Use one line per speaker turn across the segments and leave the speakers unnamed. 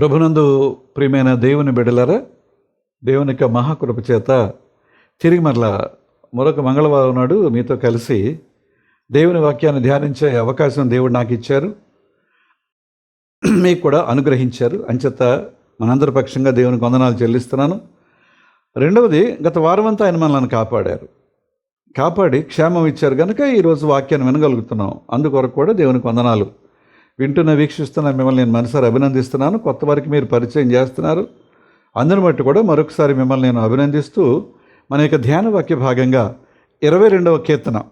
ప్రభునందు ప్రియమైన దేవుని బిడలరా దేవుని యొక్క మహాకృప చేత తిరిగి మరలా మరొక మంగళవారం నాడు మీతో కలిసి దేవుని వాక్యాన్ని ధ్యానించే అవకాశం దేవుడు నాకు ఇచ్చారు. మీకు కూడా అనుగ్రహించారు. అంచేత మనందరి పక్షంగా దేవునికి వందనాలు చెల్లిస్తున్నాను. రెండవది గత వారం అంతా ఆయన మనల్ని కాపాడారు. కాపాడి క్షేమం ఇచ్చారు. కనుక ఈరోజు వాక్యాన్ని వినగలుగుతున్నాం. అందుకొరకు కూడా దేవునికి వందనాలు. వింటున్న వీక్షిస్తున్న మిమ్మల్ని నేను మనసారి అభినందిస్తున్నాను. కొత్త వారికి మీరు పరిచయం చేస్తున్నారు. అందుని బట్టి కూడా మరొకసారి మిమ్మల్ని నేను అభినందిస్తూ మన యొక్క ధ్యాన వాక్య భాగంగా ఇరవై రెండవ కీర్తన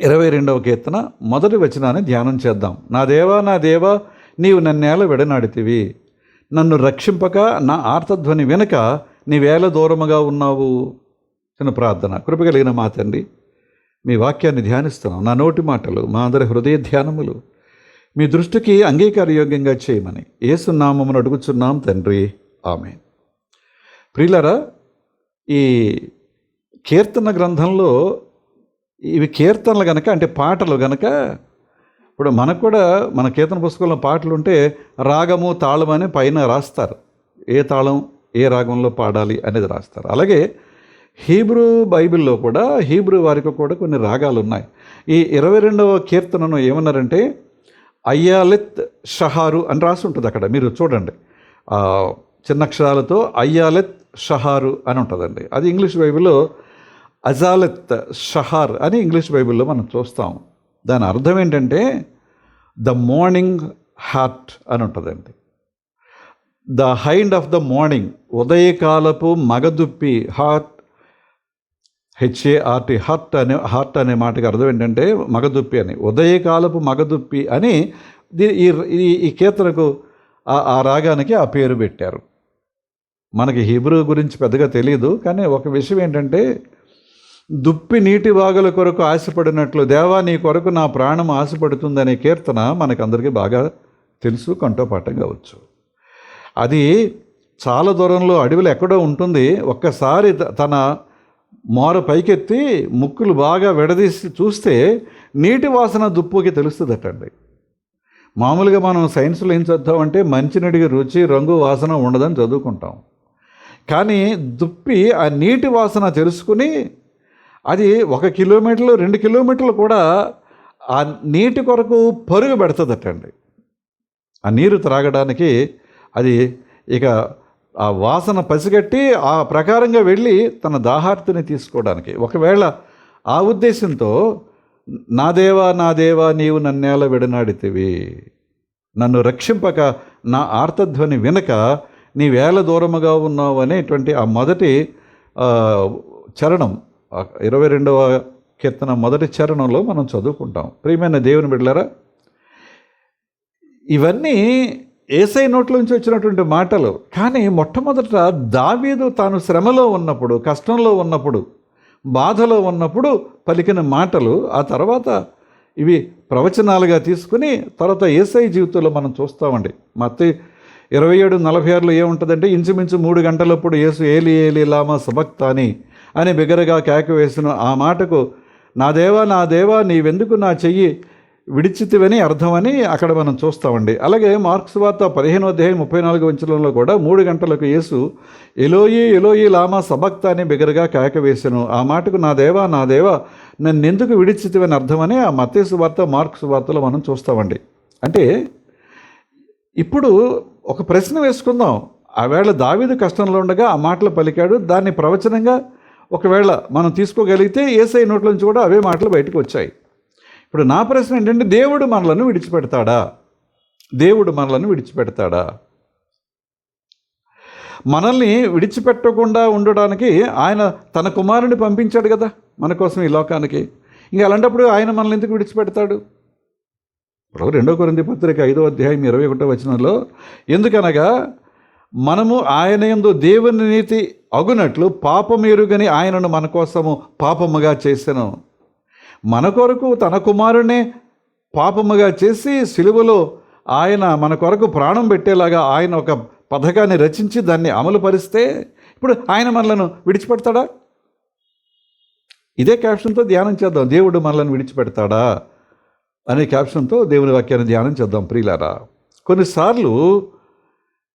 ఇరవై రెండవ కీర్తన మొదటి వచనాన్ని ధ్యానం చేద్దాం. నా దేవా నా దేవా నీవు నన్నేల విడనాడితివి. నన్ను రక్షింపక నా ఆర్తధ్వని వెనుక నీవేల దూరముగా ఉన్నావు. చిన్న ప్రార్థన. కృప కలిగిన మా తండ్రి మీ వాక్యాన్ని ధ్యానిస్తున్నాం. నా నోటి మాటలు మా అందరి హృదయ ధ్యానములు మీ దృష్టికి అంగీకారయోగ్యంగా చేయమని ఏసునామమును అడుగుచున్నాం తండ్రి. ఆమె ప్రియులరా ఈ కీర్తన గ్రంథంలో ఇవి కీర్తనలు గనక అంటే పాటలు గనక ఇప్పుడు మనకు కూడా మన కీర్తన పుస్తకంలో పాటలు ఉంటే రాగము తాళం అని పైన రాస్తారు. ఏ తాళం ఏ రాగంలో పాడాలి అనేది రాస్తారు. అలాగే హీబ్రూ బైబిల్లో కూడా హీబ్రూ వారికి కూడా కొన్ని రాగాలు ఉన్నాయి ఈ ఇరవై రెండవ కీర్తనను ఏమన్నారంటే అయ్యాలెత్ షహారు అని రాసి ఉంటుంది అక్కడ. మీరు చూడండి. చిన్నక్షరాలతో చిన్న అక్షరాలతో అయ్యాలెత్ షహారు అని ఉంటుందండి. అది ఇంగ్లీష్ బైబిల్లో అజాలెత్ షహార్ అని ఇంగ్లీష్ బైబిల్లో మనం చూస్తాం. దాని అర్థం ఏంటంటే ద మార్నింగ్ హార్ట్ అని ఉంటుందండి. The hind of the morning ఉదయకాలపు మగదుప్పి హార్ట్ హెచ్ఏఆర్టీ హర్ట్ అనే హార్ట్ అనే మాటకి అర్థం ఏంటంటే మగదుప్పి అని. ఉదయకాలపు మగదుప్పి అని ఈ ఈ- కీర్తనకు ఆ రాగానికి ఆ పేరు పెట్టారు. మనకి హిబ్రూ గురించి పెద్దగా తెలియదు కానీ ఒక విషయం ఏంటంటే దుప్పి నీటి వాగుల కొరకు ఆశపడినట్లు దేవా నీ కొరకు నా ప్రాణం ఆశపడుతుందనే కీర్తన మనకందరికీ బాగా తెలుసు కంటోపాఠం కావచ్చు. అది చాలా దూరంలో అడవిలో ఎక్కడో ఉంటుంది. ఒక్కసారి త- తన మోర పైకెత్తి ముక్కులు బాగా విడదీసి చూస్తే నీటి వాసన దుప్పుకి తెలుస్తుందటండి. మామూలుగా మనం సైన్స్లో ఏం చదువుతామంటే మంచినీటికి రుచి రంగు వాసన ఉండదని చదువుకుంటాం. కానీ దుప్పి ఆ నీటి వాసన తెలుసుకుని అది ఒక కిలోమీటర్లు రెండు కిలోమీటర్లు కూడా ఆ నీటి కొరకు పరుగు పెడుతుందటండి. ఆ నీరు త్రాగడానికి అది ఇక ఆ వాసన పసిగట్టి ఆ ప్రకారంగా వెళ్ళి తన దాహార్తిని తీసుకోవడానికి. ఒకవేళ ఆ ఉద్దేశంతో నా దేవా నా దేవా నీవు నన్నేల విడనాడితివి. నన్ను రక్షింపక నా ఆర్తధ్వని వినక నీవేళ దూరముగా ఉన్నావు అనేటువంటి ఆ మొదటి చరణం ఇరవై రెండవ కీర్తన మొదటి చరణంలో మనం చదువుకుంటాం. ప్రియమైన దేవుని బిడ్డలారా ఇవన్నీ ఏసై నోట్ల నుంచి వచ్చినటువంటి మాటలు. కానీ మొట్టమొదట దావీదు తాను శ్రమలో ఉన్నప్పుడు కష్టంలో ఉన్నప్పుడు బాధలో ఉన్నప్పుడు పలికిన మాటలు ఆ తర్వాత ఇవి ప్రవచనాలుగా తీసుకుని తర్వాత ఏసై జీవితంలో మనం చూస్తామండి. మత్తి ఇరవై ఏడు నలభై ఆరులో ఏముంటుందంటే ఇంచుమించు మూడు గంటలప్పుడు యేసు ఏలి ఏలి లామా సబక్తాని అని బిగరగా కేక వేసిన ఆ మాటకు నా దేవా నా దేవా నీవెందుకు నా చెయ్యి? విడిచితివని అర్థమని అక్కడ మనం చూస్తామండి. అలాగే మార్క్స్ వార్త పదిహేను అధ్యాయం ముప్పై నాలుగు వంచలంలో కూడా మూడు గంటలకు యేసు ఎలోయి ఎలోయి లామా సబక్త అని బిగరగా కేక వేసెను. ఆ మాటకు నా దేవా నా దేవా నన్ను ఎందుకు విడిచితివని అర్థమని ఆ మతేసు వార్త మార్క్స్ వార్తలో మనం చూస్తామండి. అంటే ఇప్పుడు ఒక ప్రశ్న వేసుకుందాం. ఆవేళ దావీదు కష్టంలో ఉండగా ఆ మాటలు పలికాడు. దాన్ని ప్రవచనంగా ఒకవేళ మనం తీసుకోగలిగితే ఏసై నోట్ల నుంచి కూడా అవే మాటలు బయటకు వచ్చాయి. ఇప్పుడు నా ప్రశ్న ఏంటంటే దేవుడు మనలను విడిచిపెడతాడా? దేవుడు మనలను విడిచిపెడతాడా? మనల్ని విడిచిపెట్టకుండా ఉండడానికి ఆయన తన కుమారుని పంపించాడు కదా మన కోసం ఈ లోకానికి. ఇంకా అలాంటప్పుడు ఆయన మనల్ని ఎందుకు విడిచిపెడతాడు? ఇప్పుడు రెండో కొరింది పత్రిక ఐదో అధ్యాయం ఇరవై ఒకటో వచనంలో ఎందుకనగా మనము ఆయన యందు దేవుని నీతి అగునట్లు పాపమేరుగని ఆయనను మన కోసము పాపముగా చేశాను మన కొరకు తన కుమారునే పాపముగా చేసి సిలువలో ఆయన మన కొరకు ప్రాణం పెట్టేలాగా ఆయన ఒక పథకాన్ని రచించి దాన్ని అమలు పరిస్తే ఇప్పుడు ఆయన మనలను విడిచిపెడతాడా? ఇదే క్యాప్షన్తో ధ్యానం చేద్దాం. దేవుడు మనలను విడిచిపెడతాడా? అనే క్యాప్షన్తో దేవుని వాక్యాన్ని ధ్యానం చేద్దాం ప్రియులారా. కొన్నిసార్లు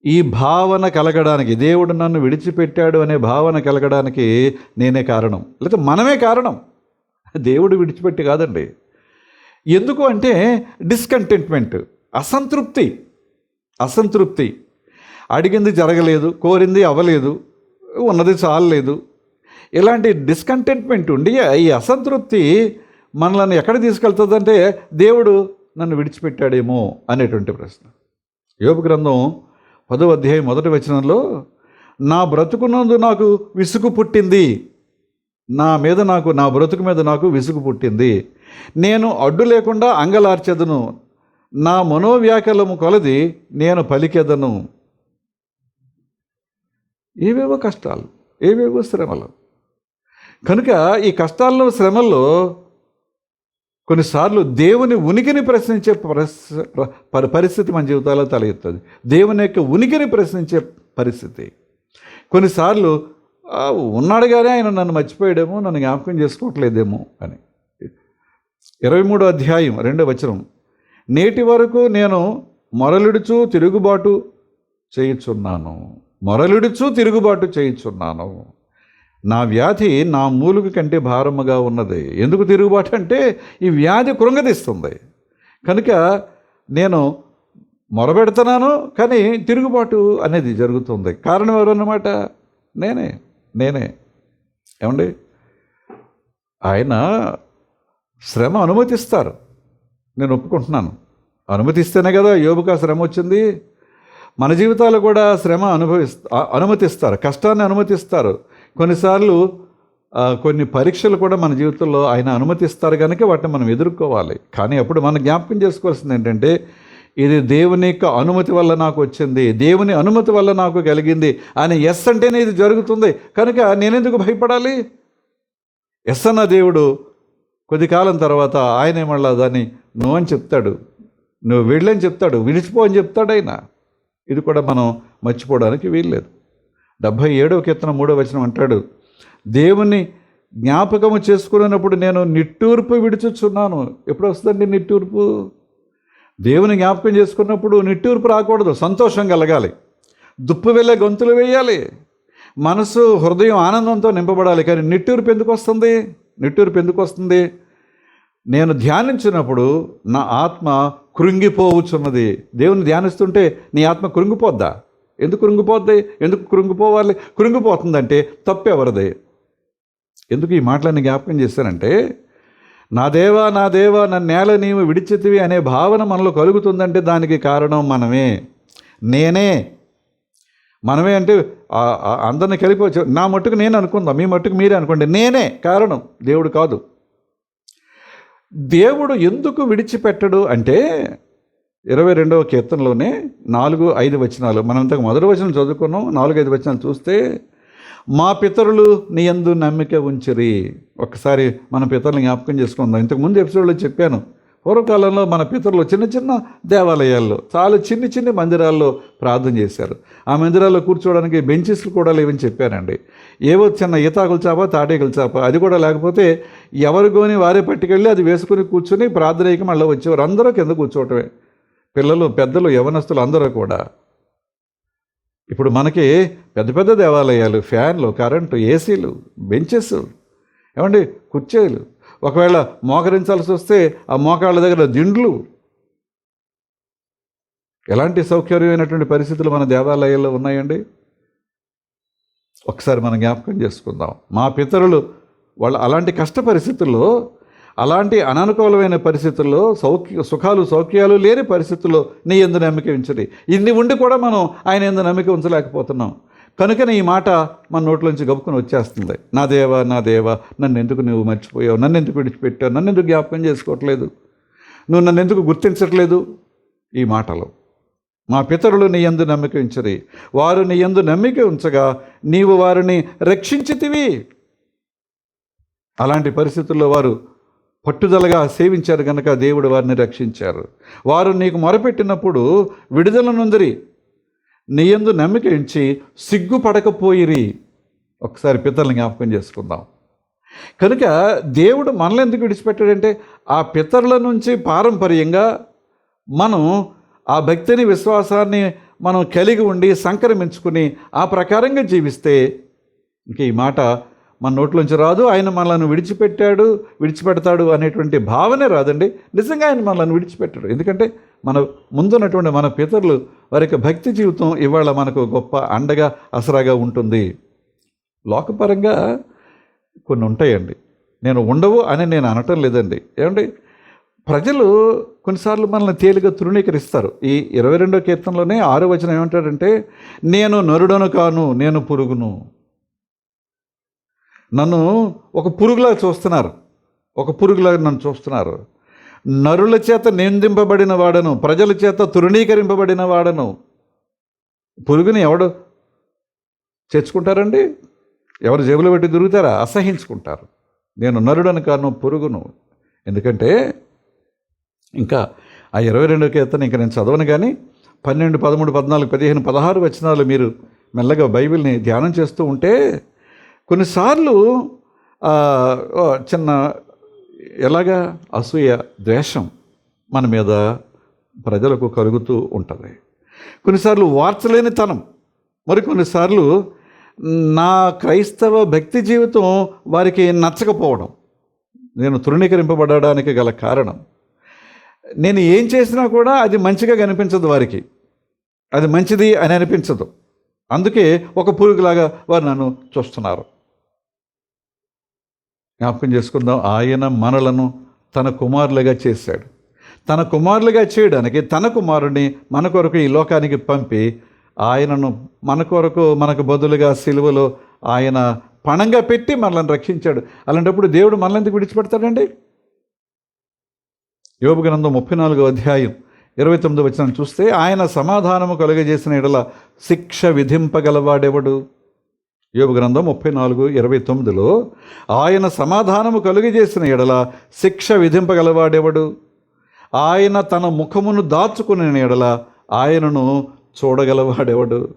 ఈ భావన కలగడానికి దేవుడు నన్ను విడిచిపెట్టాడు అనే భావన కలగడానికి నేనే కారణం. లేకపోతే మనమే కారణం. దేవుడు విడిచిపెట్టి కాదండి. ఎందుకు అంటే డిస్కంటెంట్మెంట్ అసంతృప్తి అసంతృప్తి. అడిగింది జరగలేదు కోరింది అవ్వలేదు ఉన్నది చాలలేదు. ఇలాంటి డిస్కంటెంట్మెంట్ ఉండి ఈ అసంతృప్తి మనల్ని ఎక్కడ తీసుకెళ్తుందంటే దేవుడు నన్ను విడిచిపెట్టాడేమో అనేటువంటి ప్రశ్న. యోగ గ్రంథం పదో అధ్యాయం మొదటి వచనంలో నా బ్రతుకునందు నాకు విసుగు పుట్టింది. నా మీద నాకు నా బ్రతుకు మీద నాకు విసుగు పుట్టింది. నేను అడ్డు లేకుండా అంగలార్చెదను. నా మనోవ్యాకలము కొలది నేను పలికెదను. ఏవేవో కష్టాలు ఏవేవో శ్రమలు. కనుక ఈ కష్టాల్లో శ్రమల్లో కొన్నిసార్లు దేవుని ఉనికిని ప్రశ్నించే పరిస్థి- పరిస్థితి మన జీవితాల్లో తలెత్తుంది దేవుని యొక్క ఉనికిని ప్రశ్నించే పరిస్థితి. కొన్నిసార్లు ఉన్నాడు కానీ ఆయన నన్ను మర్చిపోయాడేమో నన్ను జ్ఞాపకం చేసుకోవట్లేదేమో అని. ఇరవై మూడో అధ్యాయం రెండో వచనం. నేటి వరకు నేను మొరలిడుచు తిరుగుబాటు చేయుచున్నాను. మొరలుడుచు తిరుగుబాటు చేయుచున్నాను. నా వ్యాధి నా మూలుగు కంటే భారముగా ఉన్నది. ఎందుకు తిరుగుబాటు అంటే ఈ వ్యాధి కృంగదీస్తుంది. కనుక నేను మొరబెడుతున్నాను కానీ తిరుగుబాటు అనేది జరుగుతుంది. కారణం ఎవరన్నమాట? నేనే. నేనే. ఏమండి? ఆయన శ్రమ అనుమతిస్తారు. నేను ఒప్పుకుంటున్నాను. అనుమతిస్తేనే కదా యోబుకు శ్రమ వచ్చింది. మన జీవితాలు కూడా శ్రమ అనుభవిస్త అనుమతిస్తారు. కష్టాన్ని అనుమతిస్తారు. కొన్నిసార్లు కొన్ని పరీక్షలు కూడా మన జీవితంలో ఆయన అనుమతిస్తారు కనుక వాటిని మనం ఎదుర్కోవాలి. కానీ అప్పుడు మనం జ్ఞాపకం చేసుకోవాల్సింది ఏంటంటే ఇది దేవుని యొక్క అనుమతి వల్ల నాకు వచ్చింది దేవుని అనుమతి వల్ల నాకు కలిగింది అని ఎస్ అంటేనే ఇది జరుగుతుంది. కనుక నేనెందుకు భయపడాలి? ఎస్ అన్న దేవుడు కొద్ది కాలం తర్వాత ఆయనే మళ్ళా దాన్ని నువ్వు అని చెప్తాడు. నువ్వు వెళ్ళని చెప్తాడు విడిచిపో అని చెప్తాడు ఆయన. ఇది కూడా మనం మర్చిపోవడానికి వీల్లేదు. డెబ్భై ఏడవ కీర్తన మూడవ వచనం అంటాడు దేవుని జ్ఞాపకము చేసుకున్నప్పుడు నేను నిట్టూర్పు విడుచుచున్నాను. ఎప్పుడు వస్తుందండి నిట్టూర్పు? దేవుని జ్ఞాపకం చేసుకున్నప్పుడు నిట్టూర్పు రాకూడదు సంతోషం కలగాలి. దుప్పు వెళ్ళే గొంతులు వేయాలి. మనసు హృదయం ఆనందంతో నింపబడాలి. కానీ నిట్టూర్పు ఎందుకు వస్తుంది? నిట్టూర్పు ఎందుకు వస్తుంది? నేను ధ్యానించినప్పుడు నా ఆత్మ కృంగిపోవచ్చున్నది. దేవుని ధ్యానిస్తుంటే నీ ఆత్మ కృంగిపోద్దా? ఎందుకు కృంగిపోద్ది? ఎందుకు కృంగిపోవాలి? కృంగిపోతుందంటే తప్పెవరిది? ఎందుకు ఈ మాటలన్నీ జ్ఞాపకం చేశానంటే నా దేవా నా దేవా నా నేల నీవు విడిచితివి అనే భావన మనలో కలుగుతుందంటే దానికి కారణం మనమే. నేనే. మనమే అంటే అందరిని కలిపి వచ్చి నా మట్టుకు నేను అనుకుందాం మీ మట్టుకు మీరే అనుకోండి. నేనే కారణం దేవుడు కాదు. దేవుడు ఎందుకు విడిచిపెట్టడు అంటే ఇరవై రెండవ కీర్తనలోనే నాలుగు ఐదు వచనాలు మనం ఇంతకు మొదటి వచనం చదువుకున్నాం నాలుగు ఐదు వచనాలు చూస్తే మా పితరులు నీ యందు నమ్మిక ఉంచిరి. ఒకసారి మన పితరులు జ్ఞాపకం చేసుకుందాం. ఇంతకు ముందు ఎపిసోడ్లో చెప్పాను పూర్వకాలంలో మన పితరులు చిన్న చిన్న దేవాలయాల్లో చాలా చిన్ని చిన్ని మందిరాల్లో ప్రార్థన చేశారు. ఆ మందిరాల్లో కూర్చోవడానికి బెంచెస్లు కూడా లేవని చెప్పానండి. ఏవో చిన్న ఈతాకుల చాప తాటేకుల చాప అది కూడా లేకపోతే ఎవరు గోని వారే పట్టుకెళ్ళి అది వేసుకుని కూర్చొని ప్రార్థనకి మళ్ళీ వచ్చేవారు. అందరూ కింద కూర్చోవటమే. పిల్లలు పెద్దలు యవనస్తులు అందరూ కూడా. ఇప్పుడు మనకి పెద్ద పెద్ద దేవాలయాలు ఫ్యాన్లు కరెంటు ఏసీలు బెంచెస్ ఏమండి కుర్చీలు. ఒకవేళ మోకరించాల్సి వస్తే ఆ మోకాళ్ళ దగ్గర దిండ్లు. ఎలాంటి సౌకర్యమైనటువంటి పరిస్థితులు మన దేవాలయాల్లో ఉన్నాయండి? ఒకసారి మనం జ్ఞాపకం చేసుకుందాం. మా పితరులు వాళ్ళు అలాంటి కష్ట పరిస్థితుల్లో అలాంటి అననుకూలమైన పరిస్థితుల్లో సౌఖ్య సుఖాలు సౌఖ్యాలు లేని పరిస్థితుల్లో నీ ఎందు నమ్మిక ఉంచది ఇన్ని ఉండి కూడా మనం ఆయన ఎందు నమ్మిక ఉంచలేకపోతున్నాం. కనుకనే ఈ మాట మన నోట్లోంచి గబుకుని వచ్చేస్తుంది. నా దేవా నా దేవా నన్ను ఎందుకు నువ్వు మర్చిపోయావు? నన్ను ఎందుకు విడిచిపెట్టావు? నన్ను ఎందుకు జ్ఞాపకం చేసుకోవట్లేదు? నువ్వు నన్ను ఎందుకు గుర్తించట్లేదు? ఈ మాటలు. మా పితరులు నీ ఎందు నమ్మిక ఉంచరి. వారు నీ ఎందు నమ్మిక ఉంచగా నీవు వారిని రక్షించితివి. అలాంటి పరిస్థితుల్లో వారు పట్టుదలగా సేవించారు కనుక దేవుడు వారిని రక్షించారు. వారు నీకు మొరపెట్టినప్పుడు విడుదల నుందరి నీ యందు నమ్మిక ఇచ్చి సిగ్గుపడకపోయిరి. ఒకసారి పితరులను జ్ఞాపకం చేసుకుందాం. కనుక దేవుడు మనల్ని ఎందుకు విడిచిపెట్టాడంటే ఆ పితరుల నుంచి పారంపర్యంగా మనం ఆ భక్తిని విశ్వాసాన్ని మనం కలిగి ఉండి సంక్రమించుకుని ఆ ప్రకారంగా జీవిస్తే ఇంక ఈ మాట మన నోట్లోంచి రాదు ఆయన మనల్ని విడిచిపెట్టాడు విడిచిపెడతాడు అనేటువంటి భావనే రాదండి. నిజంగా ఆయన మనల్ని విడిచిపెట్టాడు. ఎందుకంటే మన ముందున్నటువంటి మన పితరులు వారి యొక్క భక్తి జీవితం ఇవాళ మనకు గొప్ప అండగా అసరాగా ఉంటుంది. లోకపరంగా కొన్ని ఉంటాయండి. నేను ఉండవు అని నేను అనటం లేదండి. ఏమండి? ప్రజలు కొన్నిసార్లు మనల్ని తేలిగా తృణీకరిస్తారు. ఈ ఇరవై రెండో కీర్తనలోనే ఆరో వచనం ఏమంటాడంటే నేను నరుడను కాను నేను పురుగును. నన్ను ఒక పురుగులా చూస్తున్నారు. ఒక పురుగులా నన్ను చూస్తున్నారు. నరుల చేత నిందింపబడిన వాడను ప్రజల చేత తృణీకరింపబడిన వాడను. పురుగుని ఎవడు చేర్చుకుంటారండి? ఎవరు జేబులో పెట్టి దొరుకుతారా? అసహించుకుంటారు. నేను నరుడను కాను పురుగును. ఎందుకంటే ఇంకా ఆ ఇరవై రెండో కీర్తన ఇంకా నేను చదవను కానీ పన్నెండు పదమూడు పద్నాలుగు పదిహేను పదహారు వచనాలు మీరు మెల్లగా బైబిల్ని ధ్యానం చేస్తూ ఉంటే కొన్నిసార్లు చిన్న ఎలాగా అసూయ ద్వేషం మన మీద ప్రజలకు కలుగుతూ ఉంటుంది. కొన్నిసార్లు వార్చలేని తనం మరికొన్నిసార్లు నా క్రైస్తవ భక్తి జీవితం వారికి నచ్చకపోవడం నేను తృణీకరింపబడడానికి గల కారణం. నేను ఏం చేసినా కూడా అది మంచిగా కనిపించదు వారికి. అది మంచిది అని అనిపించదు. అందుకే ఒక పురుగులాగా వారు నన్ను చూస్తున్నారు. జ్ఞాపకం చేసుకుందాం. ఆయన మనలను తన కుమారులుగా చేశాడు. తన కుమారులుగా చేయడానికి తన కుమారుని మన కొరకు ఈ లోకానికి పంపి ఆయనను మన కొరకు మనకు బదులుగా సిలువలో ఆయన పణంగా పెట్టి మనల్ని రక్షించాడు. అలాంటప్పుడు దేవుడు మనల్ని ఎందుకు విడిచిపెడతాడండి? యోబు గ్రంథం ముప్పై నాలుగో అధ్యాయం ఇరవై తొమ్మిది వచ్చిన చూస్తే ఆయన సమాధానము కలుగజేసిన ఎడల శిక్ష విధింపగలవాడెవడు? యోగ గ్రంథం ముప్పై నాలుగు ఇరవై తొమ్మిదిలో ఆయన సమాధానము కలుగజేసిన ఎడల శిక్ష విధింపగలవాడెవడు? ఆయన తన ముఖమును దాచుకునే ఎడల ఆయనను చూడగలవాడెవడు?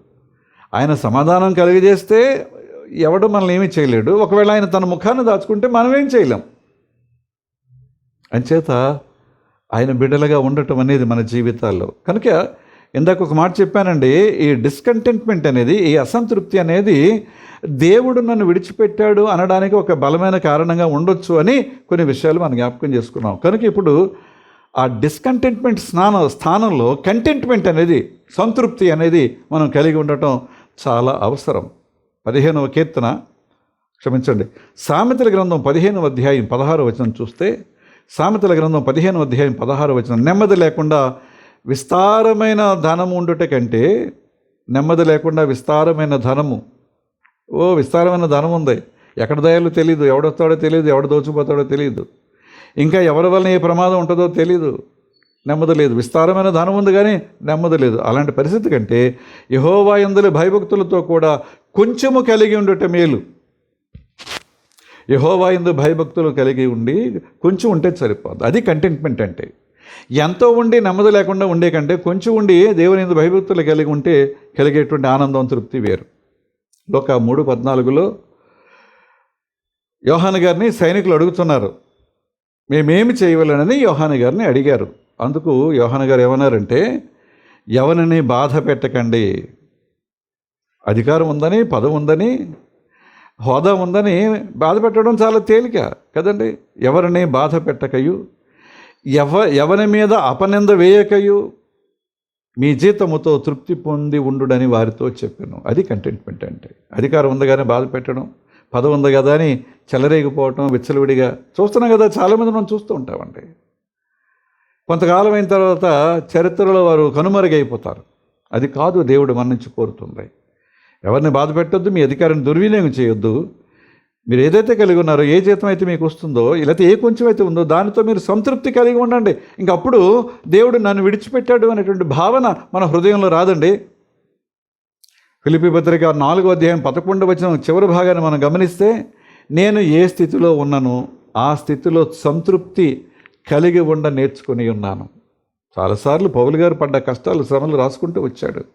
ఆయన సమాధానం కలిగజేస్తే ఎవడు మనల్ని ఏమీ చేయలేడు. ఒకవేళ ఆయన తన ముఖాన్ని దాచుకుంటే మనం ఏం చేయలేం. అంచేత ఆయన బిడ్డలుగా ఉండటం అనేది మన జీవితాల్లో. కనుక ఇందాక ఒక మాట చెప్పానండి ఈ డిస్కంటెంట్మెంట్ అనేది ఈ అసంతృప్తి అనేది దేవుడు నన్ను విడిచిపెట్టాడు అనడానికి ఒక బలమైన కారణంగా ఉండొచ్చు అని కొన్ని విషయాలు మనం జ్ఞాపకం చేసుకున్నాం. కనుక ఇప్పుడు ఆ డిస్కంటెంట్మెంట్ స్నాన స్థానంలో కంటెంట్మెంట్ అనేది సంతృప్తి అనేది మనం కలిగి ఉండటం చాలా అవసరం. పదిహేనవ కీర్తన క్షమించండి. సామెతల గ్రంథం పదిహేనవ అధ్యాయం పదహారు వచనం చూస్తే సామెతల గ్రంథం పదిహేను అధ్యాయం పదహారు వచనం నెమ్మది లేకుండా విస్తారమైన ధనము ఉండుట కంటే నెమ్మది లేకుండా విస్తారమైన ధనము. ఓ విస్తారమైన ధనం ఉంది. ఎక్కడ దయాలో తెలియదు ఎవడొస్తాడో తెలియదు ఎవడు దోచుకుపోతాడో తెలియదు ఇంకా ఎవరి వలన ఏ ప్రమాదం ఉంటుందో తెలియదు నెమ్మది లేదు. విస్తారమైన ధనం ఉంది కానీ నెమ్మది లేదు. అలాంటి పరిస్థితి కంటే యహోవా ఎందుల భయభక్తులతో కూడా కొంచెము కలిగి ఉండటం మేలు. యహోవా ఎందు భయభక్తులు కలిగి ఉండి కొంచెం ఉంటే సరిపోదు అది కంటెంట్మెంట్ అంటే. ఎంతో ఉండి నెమ్మది లేకుండా ఉండే కంటే కొంచెం ఉండి దేవుని ఎందు భయభక్తులు కలిగి ఉంటే కలిగేటువంటి ఆనందం తృప్తి వేరు. లోక మూడు పద్నాలుగులో యోహాన్ గారిని సైనికులు అడుగుతున్నారు. మేమేమి చేయవలనని యోహాన్ గారిని అడిగారు. అందుకు యోహాన్ గారు ఏమన్నారంటే ఎవరిని బాధ పెట్టకండి. అధికారం ఉందని పదవి ఉందని హోదా ఉందని బాధ పెట్టడం చాలా తేలిక కదండి. ఎవరిని బాధ పెట్టకయు? ఎవ ఎవరి మీద అపనింద వేయకయు. మీ జీతముతో తృప్తి పొంది ఉండుడని వారితో చెప్పాను. అది కంటెంట్మెంట్ అంటే. అధికారం ఉందగానే బాధ పెట్టడం పదవి ఉంది కదా అని చెలరేగిపోవటం విచ్చలవిడిగా చూస్తున్నాం కదా చాలామంది మనం చూస్తూ ఉంటామండి. కొంతకాలం అయిన తర్వాత చరిత్రలో వారు కనుమరుగైపోతారు. అది కాదు దేవుడు మన నుంచి కోరుతుంది. ఎవరిని బాధ పెట్టొద్దు మీ అధికారాన్ని దుర్వినియోగం చేయొద్దు. మీరు ఏదైతే కలిగి ఉన్నారో ఏ జీతం అయితే మీకు వస్తుందో లేకపోతే ఏ కొంచెం అయితే ఉందో దానితో మీరు సంతృప్తి కలిగి ఉండండి. ఇంక అప్పుడు దేవుడు నన్ను విడిచిపెట్టాడు అనేటువంటి భావన మన హృదయంలో రాదండి. ఫిలిపి పత్రిక నాలుగో అధ్యాయం పదకొండు వచ్చిన చివరి భాగాన్ని మనం గమనిస్తే నేను ఏ స్థితిలో ఉన్నాను ఆ స్థితిలో సంతృప్తి కలిగి ఉండ నేర్చుకుని ఉన్నాను. చాలాసార్లు పౌలు గారు పడ్డ కష్టాలు శ్రమలు రాసుకుంటూ వచ్చాడు.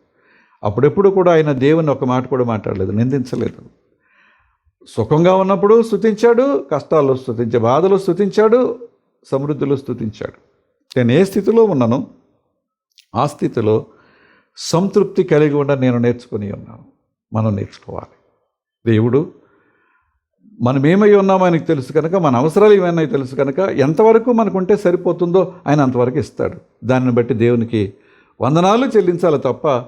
అప్పుడెప్పుడు కూడా ఆయన దేవుని ఒక మాట కూడా మాట్లాడలేదు నిందించలేదు. సుఖంగా ఉన్నప్పుడు స్థుతించాడు కష్టాల్లో స్థుతించే బాధలు స్థుతించాడు సమృద్ధిలో స్థుతించాడు నేను ఏ స్థితిలో ఉన్నానో ఆ స్థితిలో సంతృప్తి కలిగి ఉండ నేను నేర్చుకుని ఉన్నాను. మనం నేర్చుకోవాలి. దేవుడు మనం ఏమై ఉన్నామో ఆయనకు తెలుసు కనుక మన అవసరాలు ఏమైనా తెలుసు కనుక ఎంతవరకు మనకుంటే సరిపోతుందో ఆయన అంతవరకు ఇస్తాడు. దాన్ని బట్టి దేవునికి వందనాలు చెల్లించాలి తప్ప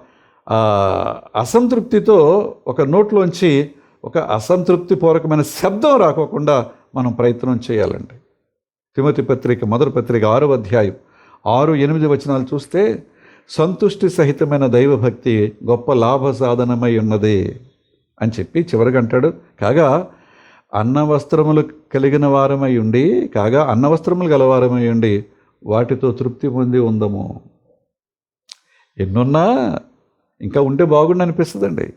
అసంతృప్తితో ఒక నోట్లోంచి ఒక అసంతృప్తి పూర్వకమైన శబ్దం రాకోకుండా మనం ప్రయత్నం చేయాలండి. తిమతి పత్రిక మొదటి పత్రిక ఆరో అధ్యాయం ఆరు ఎనిమిది వచనాలు చూస్తే సంతుష్టి సహితమైన దైవభక్తి గొప్ప లాభ సాధనమై ఉన్నది అని చెప్పి చివరికి అంటాడు. కాగా అన్నవస్త్రములు కలిగిన వారమై ఉండి కాగా అన్న వస్త్రములు గలవారమై ఉండి వాటితో తృప్తి పొంది ఉందము. ఎన్నున్నా ఇంకా ఉంటే బాగుండు అనిపిస్తుందండి.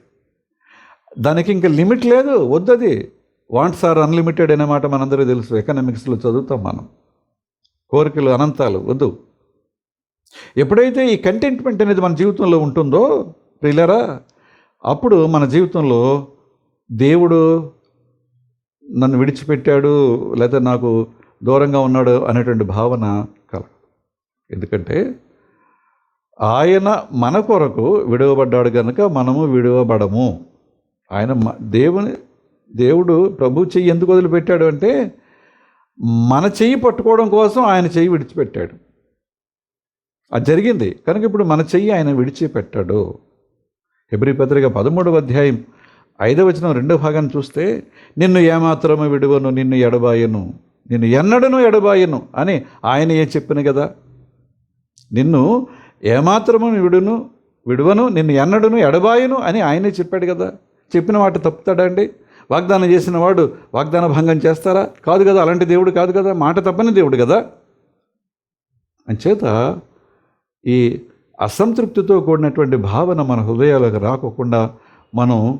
దానికి ఇంకా లిమిట్ లేదు వద్దది వాంట్స్ ఆర్ అన్లిమిటెడ్ అనే మాట మనందరూ తెలుసు. ఎకనామిక్స్లో చదువుతాం మనం. కోరికలు అనంతాలు వద్దు. ఎప్పుడైతే ఈ కంటెంట్మెంట్ అనేది మన జీవితంలో ఉంటుందో ప్రియులరా అప్పుడు మన జీవితంలో దేవుడు నన్ను విడిచిపెట్టాడు లేదా నాకు దూరంగా ఉన్నాడు అనేటువంటి భావన కలగదు. ఎందుకంటే ఆయన మన కొరకు విడవబడ్డాడు కనుక మనము విడవబడము. ఆయన మ- దేవుని దేవుడు ప్రభు చెయ్యి ఎందుకు వదిలిపెట్టాడు అంటే మన చెయ్యి పట్టుకోవడం కోసం ఆయన చెయ్యి విడిచిపెట్టాడు. అది జరిగింది. కనుక ఇప్పుడు మన చెయ్యి ఆయన విడిచిపెట్టాడు. హెబ్రి పత్రిక పదమూడవ అధ్యాయం ఐదవ వచనం రెండో భాగాన్ని చూస్తే నిన్ను ఏమాత్రము విడువను నిన్ను ఎడబాయను నిన్ను ఎన్నడను ఎడబాయను అని ఆయన ఏ చెప్పిన కదా? నిన్ను ఏమాత్రము విడును విడువను నిన్ను ఎన్నడను ఎడబాయను అని ఆయనే చెప్పాడు కదా? చెప్పిన మాట తప్పుతాడండి? వాగ్దానం చేసిన వాడు వాగ్దాన భంగం చేస్తారా? కాదు కదా అలాంటి దేవుడు కాదు కదా మాట తప్పని దేవుడు కదా. అంచేత ఈ అసంతృప్తితో కూడినటువంటి భావన మన హృదయాలకు రాకోకుండా మనం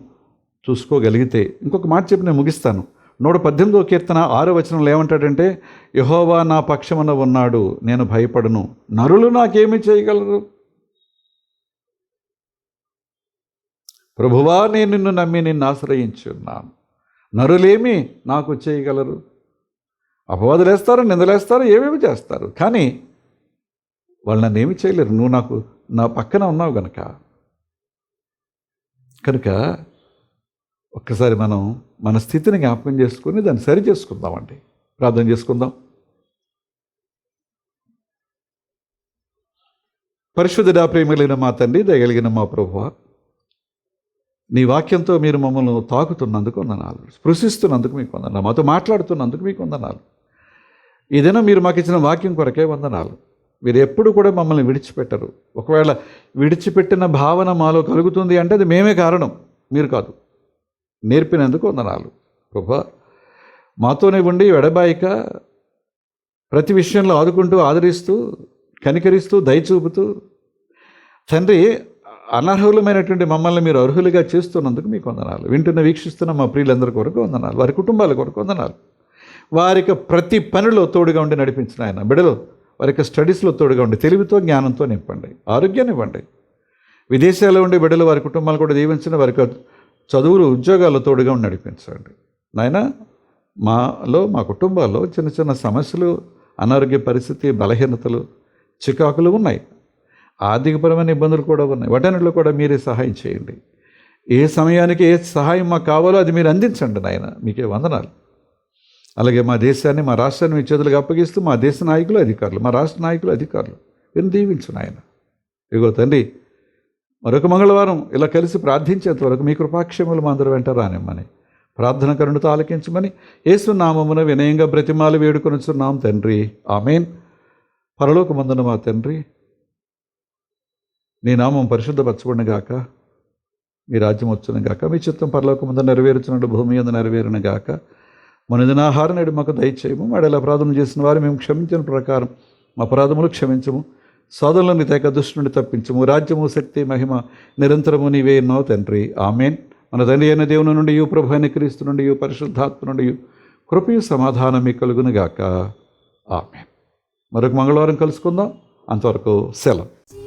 చూసుకోగలిగితే ఇంకొక మాట చెప్పి నేను ముగిస్తాను. నూట పద్దెనిమిదో కీర్తన ఆరో వచనంలో ఏమంటాడంటే యహోవా నా పక్షమున ఉన్నాడు నేను భయపడను. నరులు నాకేమి చేయగలరు? ప్రభువా నేను నిన్ను నమ్మి నిన్ను ఆశ్రయించున్నాను. నరులేమి నాకు చేయగలరు? అపవాదులేస్తారు నిందలేస్తారు ఏమేమి చేస్తారు? కానీ వాళ్ళు నన్ను ఏమి చేయలేరు. నువ్వు నాకు నా పక్కన ఉన్నావు గనక. కనుక ఒక్కసారి మనం మన స్థితిని జ్ఞాపకం చేసుకుని దాన్ని సరి చేసుకుందామండి. ప్రార్థన చేసుకుందాం. పరిశుద్ధుడా ప్రేమలైన మా తండ్రి దయగలిగిన మా ప్రభువ నీ వాక్యంతో మీరు మమ్మల్ని తాకుతున్నందుకు వందనాలు. స్పృశిస్తున్నందుకు మీకు వందనాలు. మాతో మాట్లాడుతున్నందుకు మీకు వందనాలు. ఏదైనా మీరు మాకు ఇచ్చిన వాక్యం కొరకే వందనాలు. మీరు ఎప్పుడు కూడా మమ్మల్ని విడిచిపెట్టరు. ఒకవేళ విడిచిపెట్టిన భావన మాలో కలుగుతుంది అంటే అది మేమే కారణం. మీరు కాదు. నేర్పినందుకు వందనాలు. ప్రభా మాతోనే ఉండి ఎడబాయిక ప్రతి విషయంలో ఆదుకుంటూ ఆదరిస్తూ కనికరిస్తూ దయచూపుతూ తండ్రి అనర్హులమైనటువంటి మమ్మల్ని మీరు అర్హులుగా చేస్తున్నందుకు మీకు వందనాలు. వింటున్న వీక్షిస్తున్న మా ప్రియులందరి కొరకు వందనాలు. వారి కుటుంబాల కొరకు వందనాలు. వారికి ప్రతి పనిలో తోడుగా ఉండి నడిపించిన ఆయన. బిడలు వారి యొక్క స్టడీస్లో తోడుగా ఉండి తెలివితో జ్ఞానంతో నింపండి. ఆరోగ్యాన్ని ఇవ్వండి. విదేశాల్లో ఉండే బిడ్డలు వారి కుటుంబాలు కూడా దీవించిన వారికి చదువులు ఉద్యోగాల్లో తోడుగా ఉండి నడిపించండి. నాయన మాలో మా కుటుంబాల్లో చిన్న చిన్న సమస్యలు అనారోగ్య పరిస్థితి బలహీనతలు చికాకులు ఉన్నాయి. ఆర్థికపరమైన ఇబ్బందులు కూడా ఉన్నాయి. వాటన్నిటిలో కూడా మీరే సహాయం చేయండి. ఏ సమయానికి ఏ సహాయం మాకు కావాలో అది మీరు అందించండి నాయన. మీకే వందనాలు. అలాగే మా దేశాన్ని మా రాష్ట్రాన్ని మీ చేతులకు అప్పగిస్తూ మా దేశ నాయకులు అధికారులు మా రాష్ట్ర నాయకులు అధికారులు. వీరిని దీవించు నాయన. ఇగో తండ్రి మరొక మంగళవారం ఇలా కలిసి ప్రార్థించేంత వరకు మీ కృపాక్షేములు మా అందరూ వెంట రానిమ్మని ప్రార్థన కరుణతో ఆలకించమని ఏసునామమున వినయంగా బ్రతిమాలు వేడుకొనుచున్నాం తండ్రి. ఆమెన్. పరలోకమందున మా తండ్రి. నీ నామం పరిశుద్ధపరచబడిన గాక మీ రాజ్యం వచ్చిన గాక మీ చిత్తం పరలోకమందు నెరవేర్చినట్టు భూమి అందు నెరవేరును గాక. మన దినాహారం నేడు మాకు దయచేయము. వాడు అపరాధం చేసిన వారు మేము క్షమించిన ప్రకారం అపరాధములు క్షమించము. సోదరులను తేక దుష్టుని నుండి తప్పించము. రాజ్యము శక్తి మహిమ నిరంతరము నీవే ఎన్నో తండ్రి. ఆమెన్. మన తండ్రి అయిన దేవుని నుండి ప్రభాని క్రీస్తు నుండి పరిశుద్ధాత్మ నుండి కృపయు సమాధానం మీ కలుగును గాక. ఆమెన్. మరొక మంగళవారం కలుసుకుందాం. అంతవరకు సెలవు.